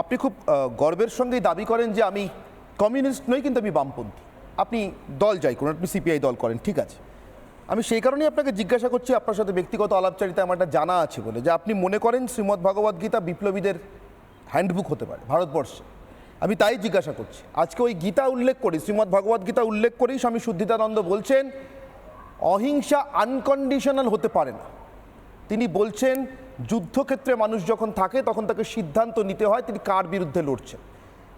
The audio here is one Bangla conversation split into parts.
আপনি খুব গর্বের সঙ্গেই দাবি করেন যে আমি কমিউনিস্ট নই, কিন্তু আমি বামপন্থী। আপনি দল যাই করুন আপনি সিপিআই দল করেন, ঠিক আছে। আমি সেই কারণেই আপনাকে জিজ্ঞাসা করছি, আপনার সাথে ব্যক্তিগত আলাপচারিতা আমার একটা জানা আছে বলে, যে আপনি মনে করেন শ্রীমদ্ ভগবদ গীতা বিপ্লবীদের হ্যান্ডবুক হতে পারে, ভারতবর্ষে। আমি তাই জিজ্ঞাসা করছি। আজকে ওই গীতা উল্লেখ করি, শ্রীমদ্ ভগবদ গীতা উল্লেখ করেই স্বামী শুদ্ধিতানন্দ বলছেন, অহিংসা আনকন্ডিশনাল হতে পারে না। তিনি বলছেন যুদ্ধক্ষেত্রে মানুষ যখন থাকে, তখন তাকে সিদ্ধান্ত নিতে হয় তিনি কার বিরুদ্ধে লড়ছেন।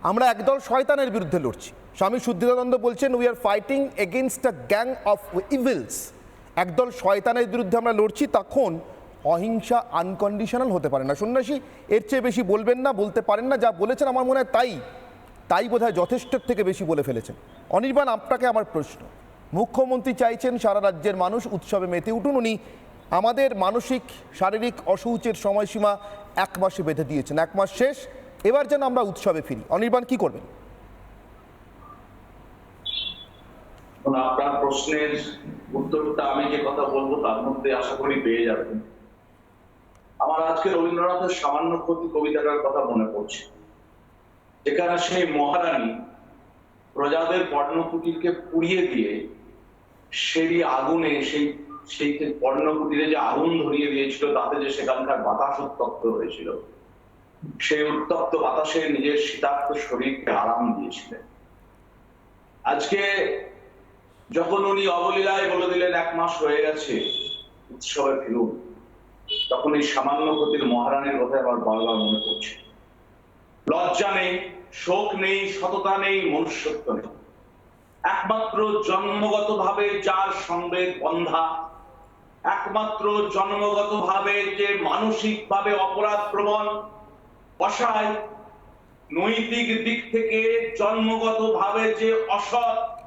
আমরা একদল শয়তানের বিরুদ্ধে লড়ছি। স্বামী শুদ্ধিদানন্দ বলছেন we are fighting against a gang of evils একদল শয়তানের বিরুদ্ধে আমরা লড়ছি, তখন অহিংসা আনকন্ডিশনাল হতে পারে না। সন্ন্যাসী, এর চেয়ে বেশি বলবেন না, বলতে পারেন না, যা বলেছেন আমার মনে হয় তাই। তাই বোধহয় যথেষ্টের থেকে বেশি বলে ফেলেছেন। অনির্বাণ, আপনাকে আমার প্রশ্ন। মুখ্যমন্ত্রী চাইছেন সারা রাজ্যের মানুষ উৎসবে মেতে উঠুন, উনি আমাদের মানসিক, শারীরিক অসৌচের সময়সীমা এক মাসে বেঁধে দিয়েছেন, এক মাস শেষ। এবার যেন আমরা উৎসবে ফিরি। অনির্বাণ, কি করবেন? আপনার প্রশ্নের উত্তরটা আমি যে কথা বলব, তার মধ্যে আশা করি পেয়ে যাবেন। আমার আজকে রবীন্দ্রনাথের সামান্য ক্ষতি কবিতাটার কথা মনে পড়ছে। যেখানে সেই মহারানী প্রজাদের পর্ণকুটিরকে পুড়িয়ে দিয়ে সেই আগুনে, সেই সেই যে পর্ণকুটিরে যে আগুন ধরিয়ে দিয়েছিল, তাতে যে সেখানকার বাতাস উত্তপ্ত হয়েছিল। সেই উত্তপ্ত বাতাসে নিজের শীতাক্ত শরীরকে আরাম দিয়েছিলেন। আজকে যখন উনি অবলীলায় বলে দিলেন, এক মাস হয়ে গেছে উৎসবে ফিরুন, তখন এই সামান্য গতির মহারানীর কথা আমার বারবার মনে পড়ছে। লজ্জা নেই, শোক নেই, সততা নেই, মনুষ্যত্ব নেই। একমাত্র জন্মগত ভাবে যার সংবেদ বন্ধা একমাত্র জন্মগত ভাবে যে মানসিক ভাবে অপরাধ প্রবণ অসহায়, নৈতিক দিক থেকে জন্মগত ভাবে যে অসৎ,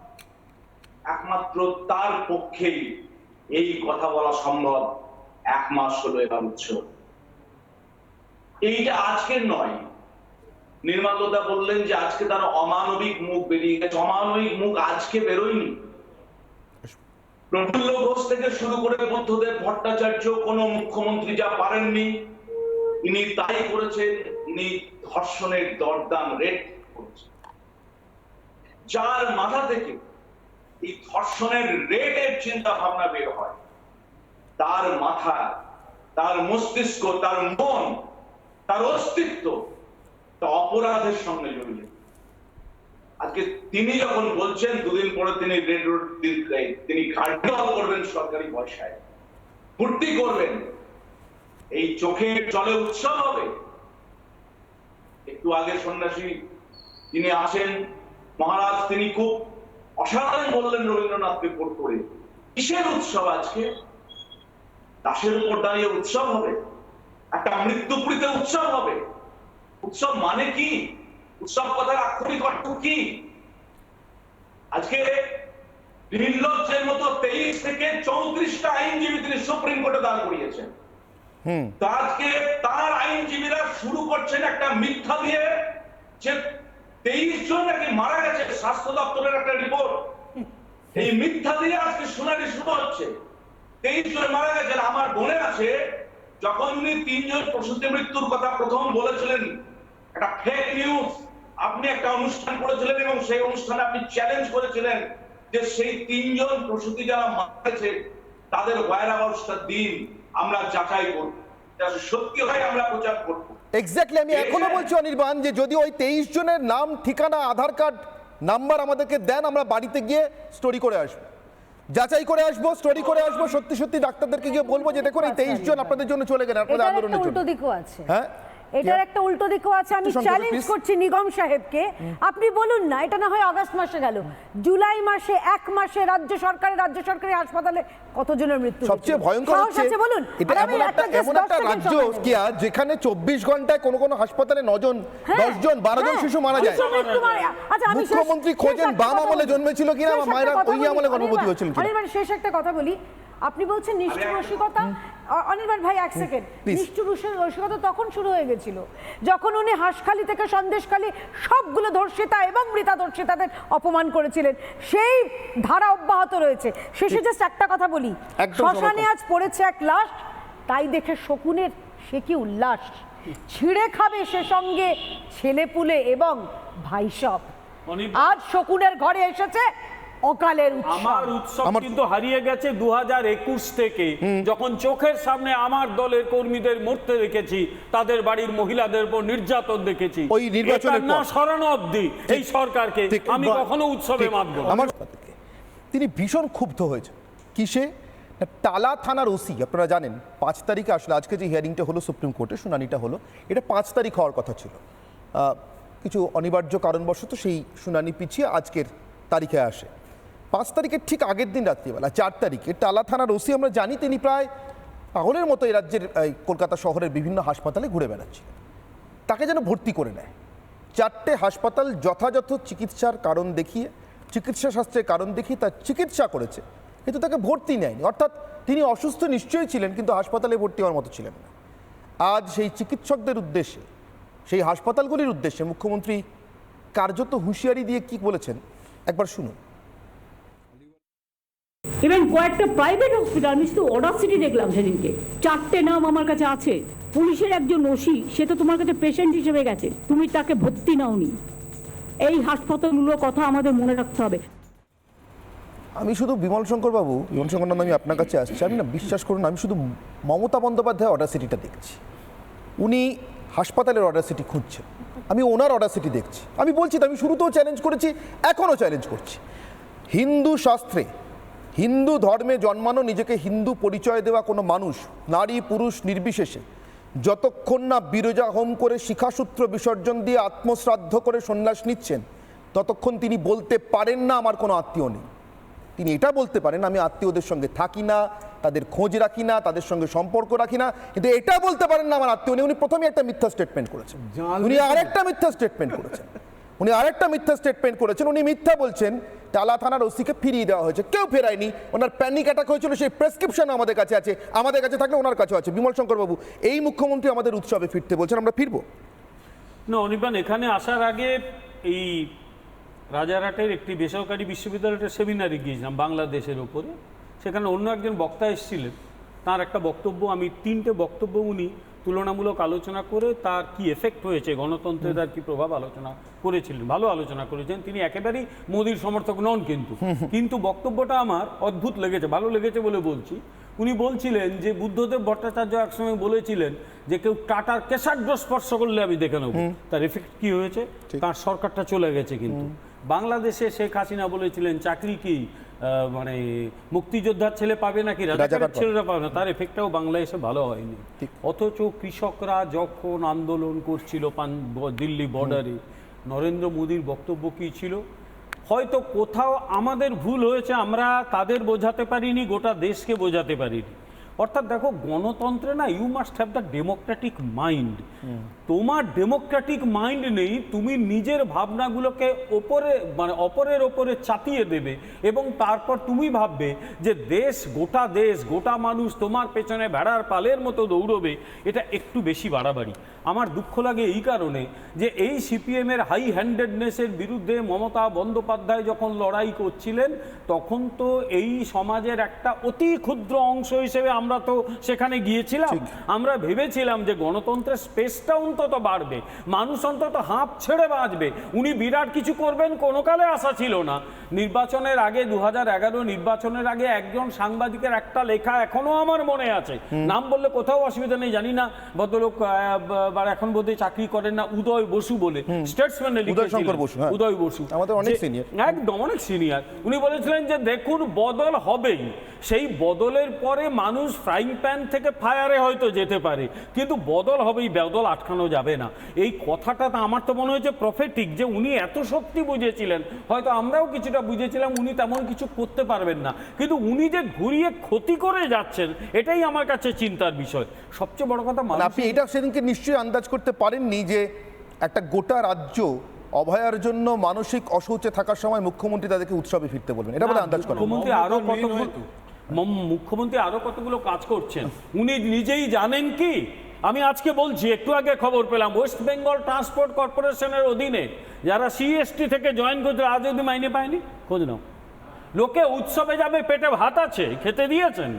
একমাত্র তার পক্ষেই এই কথা বলা সম্ভব এক মাস হলো এবার উৎসব এইটা আজকের নয়। নির্মাল্যতা বললেন যে আজকে তার অমানবিক মুখ বেরিয়ে গেছে। অমানবিক মুখ আজকে বেরোয়নি। প্রফুল্ল ঘোষ থেকে শুরু করে বুদ্ধদেব ভট্টাচার্য কোন মুখ্যমন্ত্রী যা পারেননি ইনি তাই করেছেন ইনি ধর্ষণের দরদাম রেট করেছেন। যার মাথা থেকে এই ধর্ষণের রেটের চিন্তা ভাবনা বের হয়, তার মাথা, তার মস্তিষ্ক, তার মন, তার অস্তিত্ব তা অপরাধের সঙ্গে জড়িয়ে আজকে তিনি যখন বলছেন, দুদিন পরে তিনি রেড রোড, তিনি ঘাটল করবেন সরকারি পয়সায় ফুর্তি করবেন। এই চোখের জলে উৎসব হবে। একটু আগে সন্ন্যাসী তিনি আসেন। মহারাজ, তিনি খুব অসাধারণ বললেন রবীন্দ্রনাথকে পোট করে। কিসের উৎসব আজকে? দাসের উপর দাঁড়িয়ে উৎসব হবে। একটা মৃত্যুপুরীতে উৎসব হবে। উৎসব মানে কি? উৎসব কথার আক্ষরিক অর্থ কি? আজকে নির্লজ্জের মতো তেইশ থেকে চৌত্রিশটা আইনজীবী তিনি সুপ্রিম কোর্টে দাঁড় করিয়েছেন আজকে তার আইনজীবীরা শুরু করছেন একটা মিথ্যা দিয়ে যে তেইশ জন নাকি মারা গেছে স্বাস্থ্য দপ্তরের একটা রিপোর্ট এই মিথ্যা দিয়ে আজকে শুনানি শুরু হচ্ছে। তেইশ জন মারা গেছেন। আমার মনে আছে যখন উনি তিনজন প্রসূতি মৃত্যুর কথা প্রথম বলেছিলেন একটা ফেক নিউজ আপনি একটা অনুষ্ঠান করেছিলেন এবং সেই অনুষ্ঠানে আপনি চ্যালেঞ্জ করেছিলেন যে সেই তিনজন প্রসূতি যারা মারা গেছে তাদের ওয়ারাবাউসটা দিন আমরা যাচাই করব। সত্যি হয় আমরা প্রচার করব। এক্স্যাক্টলি আমি এখনও বলছি অনির্বাণ যে যদি ওই তেইশ জনের নাম ঠিকানা আধার কার্ড নাম্বার আমাদেরকে দেন আমরা বাড়িতে গিয়ে স্টোরি করে আসব। যাচাই করে আসব স্টোরি করে আসব সত্যি সত্যি ডাক্তারদেরকে গিয়ে বলব যে দেখুন এই তেইশ জন আপনাদের জন্য চলে গেলেন আপনাদের আন্দোলনের জন্য। দিকও আছে। হ্যাঁ? এটার একটা উল্টো দিকও আছে আমি চ্যালেঞ্জ করছি নিগম সাহেবকে। আপনি বলুন না এটা না হয় আগস্ট মাসে গেল। জুলাই মাসে এক মাসে রাজ্য সরকারের রাজ্য সরকারি হাসপাতালে কতজনের মৃত্যু সবচেয়ে ভয়ঙ্কর হচ্ছে বলুন। এটা এমন একটা এমন একটা রাজ্য সময় নেব। কি আর যেখানে চব্বিশ ঘন্টায় কোনো কোনো হাসপাতালে নজন দশ জন বারো জন শিশু মারা যায়। আচ্ছা, আমি মুখ্যমন্ত্রী খোঁজেন বাম আমলে জন্মেছিল কিনা মায়েরা ওই আমলে গর্ভবতী হয়েছিলেন কিনা। শেষ একটা কথা বলি। আপনি বলছেন নিষ্ঠুর রসিকতা? অনির্বাণ ভাই এক সেকেন্ড নিষ্ঠুর রসিকতা তখন শুরু হয়ে গেছিল। যখন উনি হাঁসখালি থেকে সন্দেশখালি সবগুলো ধর্ষিতা এবং মৃতা ধর্ষিতাদের অপমান করেছিলেন সেই ধারা অব্যাহত রয়েছে। শেষে জাস্ট একটা কথা বলি। শ্মশানে আজ পড়েছে এক লাশ তাই দেখে শকুনের সে কি উল্লাস। ছিঁড়ে খাবে সে সঙ্গে ছেলেপুলে এবং ভাইসব। আজ শকুনের ঘরে এসেছে অকালের উৎসব। আমার উৎসব কিন্তু হারিয়ে গেছে দু একুশ থেকে। যখন চোখের সামনে আমার দলের কর্মীদের মরতে দেখেছি তাদের বাড়ির মহিলাদের উপর নির্যাতন দেখেছি। ওই নির্বাচনের না পর। সরানো অবধি এই সরকারকে আমি কখনো উৎসবে মাতব আমার তিনি ভীষণ ক্ষুব্ধ হয়েছে কিসে? টালা থানার ওসি আপনারা জানেন পাঁচ তারিখে আসলে আজকে যে হিয়ারিংটা হলো সুপ্রিম কোর্টে শুনানিটা হলো এটা পাঁচ তারিখ হওয়ার কথা ছিল। আহ, কিছু অনিবার্য কারণবশত সেই শুনানি পিছিয়ে আজকের তারিখে আসে। পাঁচ তারিখের ঠিক আগের দিন রাত্রিবেলা, চার তারিখে। টালা থানার ওসি আমরা জানি, তিনি প্রায় পাগলের মতো এই রাজ্যের, এই কলকাতা শহরের বিভিন্ন হাসপাতালে ঘুরে বেড়াচ্ছিলেন। তাকে যেন ভর্তি করে নেয়। চারটে হাসপাতাল যথাযথ চিকিৎসার কারণ দেখিয়ে, চিকিৎসা শাস্ত্রের কারণ দেখিয়ে তার চিকিৎসা করেছে, কিন্তু তাকে ভর্তি নেয়নি। অর্থাৎ তিনি অসুস্থ নিশ্চয়ই ছিলেন, কিন্তু হাসপাতালে ভর্তি হওয়ার মতো ছিলেন না। আজ সেই চিকিৎসকদের উদ্দেশ্যে, সেই হাসপাতালগুলির উদ্দেশ্যে মুখ্যমন্ত্রী কার্যত হুঁশিয়ারি দিয়ে কি বলেছেন, একবার শুনুন। ইভেন কয়েকটা প্রাইভেট হসপিটাল আমি শুধু অর্ডার সিটি দেখলাম সেদিনকে। চারটে নাম আমার কাছে আছে। পুলিশের একজন ওসি সে তো তোমার কাছে পেশেন্ট হিসেবে গেছে। তুমি তাকে ভর্তি নাওনি। এই হাসপাতালগুলোর কথা আমাদের মনে রাখতে হবে। আমি শুধু বিমল শঙ্কর বাবু বিমল শঙ্কর নন্দ, আমি আপনার কাছে আসছি। আমি না বিশ্বাস করুন আমি শুধু মমতা বন্দ্যোপাধ্যায় অর্ডার সিটিটা দেখছি। উনি হাসপাতালের অর্ডার সিটি খুঁজছেন। আমি ওনার অর্ডার সিটি দেখছি। আমি বলছি তো আমি শুরুতেও চ্যালেঞ্জ করেছি এখনও চ্যালেঞ্জ করছি। হিন্দু শাস্ত্রে হিন্দু ধর্মে জন্মানো নিজেকে হিন্দু পরিচয় দেওয়া কোনো মানুষ নারী পুরুষ নির্বিশেষে যতক্ষণ না বিরজা হোম করে শিখাসূত্র বিসর্জন দিয়ে আত্মশ্রাদ্ধ করে সন্ন্যাস নিচ্ছেন ততক্ষণ তিনি বলতে পারেন না আমার কোনো আত্মীয় নেই। তিনি এটা বলতে পারেন আমি আত্মীয়দের সঙ্গে থাকি না তাদের খোঁজ রাখি না তাদের সঙ্গে সম্পর্ক রাখি না কিন্তু এটা বলতে পারেন না আমার আত্মীয় নেই। উনি প্রথমে একটা মিথ্যা স্টেটমেন্ট করেছেন। উনি আরেকটা মিথ্যা স্টেটমেন্ট করেছেন। উনি আরেকটা মিথ্যা স্টেটমেন্ট করেছেন। উনি মিথ্যা বলছেন টালা থানার ওসিকে ফিরিয়ে দেওয়া হয়েছে। কেউ ফেরায়নি। ওনার প্যানিক অ্যাটাক হয়েছিল, সেই প্রেসক্রিপশন আমাদের কাছে আছে। আমাদের কাছে থাকলে ওনার কাছে আছে। বিমল শঙ্কর বাবু, এই মুখ্যমন্ত্রী আমাদের উৎসবে ফিরতে বলছেন, আমরা ফিরবো। না অনির্বাণ এখানে আসার আগে এই রাজারহাটের একটি বেসরকারি বিশ্ববিদ্যালয়ের সেমিনারে গিয়েছিলাম বাংলাদেশের ওপরে। সেখানে অন্য একজন বক্তা এসেছিলেন। তার একটা বক্তব্য, আমি তিনটে বক্তব্য উনি তুলনামূলক আলোচনা করে তার কি এফেক্ট হয়েছে গণতন্ত্রের আর কি প্রভাব আলোচনা করেছিলেন ভালো আলোচনা করেছেন তিনি একেবারেই মোদির সমর্থক নন কিন্তু। কিন্তু বক্তব্যটা আমার অদ্ভুত লেগেছে ভালো লেগেছে বলে বলছি। উনি বলছিলেন যে বুদ্ধদেব ভট্টাচার্য একসময় বলেছিলেন যে কেউ টাটার কেশাগ্র স্পর্শ করলে আমি দেখে নেব। তার এফেক্ট কি হয়েছে? তার সরকারটা চলে গেছে কিন্তু। বাংলাদেশে শেখ হাসিনা বলেছিলেন চাকরি কি মানে মুক্তিযোদ্ধার ছেলে পাবে নাকি? রাজাকার রাজাকারের ছেলেরা পাবে না। তার এফেক্টটাও বাংলাদেশে ভালো হয়নি। অথচ কৃষকরা যখন আন্দোলন করছিল পান- দিল্লি বর্ডারে নরেন্দ্র মোদীর বক্তব্য কী ছিল? হয়তো কোথাও আমাদের ভুল হয়েছে আমরা তাদের বোঝাতে পারিনি গোটা দেশকে বোঝাতে পারিনি। অর্থাৎ দেখো গণতন্ত্রে না you must have the democratic mind তোমার ডেমোক্রেটিক মাইন্ড নেই তুমি নিজের ভাবনাগুলোকে ওপরে মানে অপরের ওপরে চাপিয়ে দেবে এবং তারপর তুমি ভাববে যে দেশ গোটা দেশ গোটা মানুষ তোমার পেছনে ভেড়ার পালের মতো দৌড়বে। এটা একটু বেশি বাড়াবাড়ি। আমার দুঃখ লাগে এই কারণে যে এই সিপিএমের হাই হ্যান্ডেডনেসের বিরুদ্ধে মমতা বন্দ্যোপাধ্যায় যখন লড়াই করছিলেন তখন তো এই সমাজের একটা অতি ক্ষুদ্র অংশ হিসেবে আমরা তো সেখানে গিয়েছিলাম। আমরা ভেবেছিলাম যে গণতন্ত্রের স্পেসটা অন্তত বাড়বে। মানুষ অন্তত হাঁপ ছেড়ে বাঁচবে। উনি বিরাট কিছু করবেন কোনো কালে আশা ছিল না। নির্বাচনের আগে দু নির্বাচনের আগে একজন সাংবাদিকের একটা লেখা এখনও আমার মনে আছে। নাম বললে কোথাও অসুবিধা নেই জানি না। ভদ্রলোক এখন বোধহয় চাকরি করেন না উদয় বসু বলে। স্টেটসম্যানে উদয় বসু, আমাদের অনেক senior। একদম অনেক সিনিয়র উনি বলেছিলেন যে দেখুন বদল হবেই। সেই বদলের পরে মানুষ ফ্রাইং প্যান থেকে ফায়ারে হয়তো যেতে পারে। কিন্তু বদল হবেই বদল আটকানো যাবে না। এই কথাটা তো আমার তো মনে হয়েছে প্রফেটিক যে উনি এত শক্তি বুঝেছিলেন। হয়তো আমরাও কিছুটা বুঝেছিলাম উনি তেমন কিছু করতে পারবেন না। কিন্তু উনি যে ঘুরিয়ে ক্ষতি করে যাচ্ছেন এটাই আমার কাছে চিন্তার বিষয়। সবচেয়ে বড় কথা মানে আপনি এটা সেদিনকে নিশ্চয়ই আন্দাজ করতে পারেননি যে একটা গোটা রাজ্য অভয়ার জন্য মানসিক অশৌচে থাকার সময় মুখ্যমন্ত্রী তাদেরকে উৎসবে ফিরতে বলবেন। এটা বলে আন্দাজ করেন। মুখ্যমন্ত্রী আরও মম- মুখ্যমন্ত্রী আরও কতগুলো কাজ করছেন? উনি নিজেই জানেন কি? আমি আজকে বলছি, একটু আগে খবর পেলাম ওয়েস্ট বেঙ্গল ট্রান্সপোর্ট কর্পোরেশনের অধীনে যারা সিএসটি থেকে জয়েন করছে আজ অব্দি মাইনে পায়নি? খোঁজ নাও। লোকে উৎসবে যাবে, পেটে ভাত আছে, খেতে দিয়েছেন।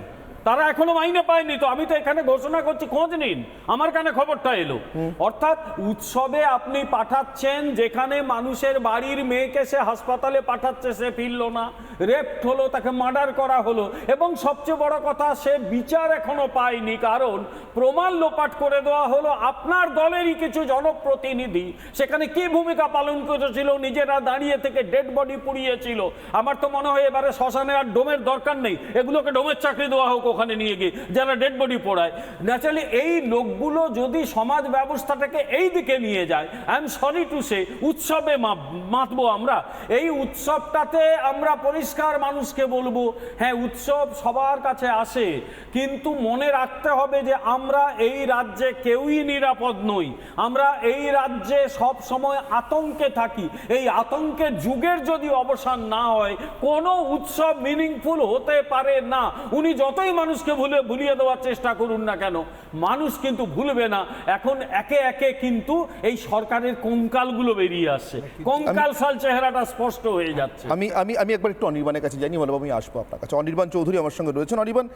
তারা এখনও মাইনে পায়নি তো আমি তো এখানে ঘোষণা করছি খোঁজ নিন। আমার কানে খবরটা এলো। অর্থাৎ উৎসবে আপনি পাঠাচ্ছেন যেখানে মানুষের বাড়ির মেয়েকে সে হাসপাতালে পাঠাচ্ছে সে ফিরল না। রেপ্ট হলো তাকে মার্ডার করা হলো। এবং সবচেয়ে বড় কথা সে বিচার এখনও পায়নি। কারণ প্রমাণ লোপাট করে দেওয়া হলো আপনার দলেরই কিছু জনপ্রতিনিধি। সেখানে কি ভূমিকা পালন করেছিল নিজেরা দাঁড়িয়ে থেকে ডেড বডি পুড়িয়েছিল। আমার তো মনে হয় এবারে শ্মশানে আর ডোমের দরকার নেই। এগুলোকে ডোমের চাকরি দেওয়া হোক ওখানে নিয়ে গিয়ে যারা ডেড বডি পোড়ায়। ন্যাচারালি এই লোকগুলো যদি সমাজ ব্যবস্থাটাকে এই দিকে নিয়ে যায় I am sorry to say উৎসবে মাতবো আমরা। এই উৎসবটাতে আমরা পরিষ্কার মানুষকে বলব হ্যাঁ উৎসব সবার কাছে আসে, কিন্তু মনে রাখতে হবে যে আমরা এই রাজ্যে কেউই নিরাপদ নই। আমরা এই রাজ্যে সব সময় আতঙ্কে থাকি। এই আতঙ্কের যুগের যদি অবসান না হয়, কোনো উৎসব মিনিংফুল হতে পারে না। উনি যতই মানুষকে ভুলে ভুলিয়ে দেওয়ার চেষ্টা করুন না কেন? মানুষ কিন্তু ভুলবে না। এখন একে একে কিন্তু এই সরকারের কঙ্কালগুলো বেরিয়ে আসছে। কঙ্কাল সাল চেহারাটা স্পষ্ট হয়ে যাচ্ছে। আমি আমি আমি একবার একটু অনির্বাণের কাছে জানি বলব আমি আসব আপনার কাছে। অনির্বাণ চৌধুরী আমার সঙ্গে রয়েছেন। অনির্বাণ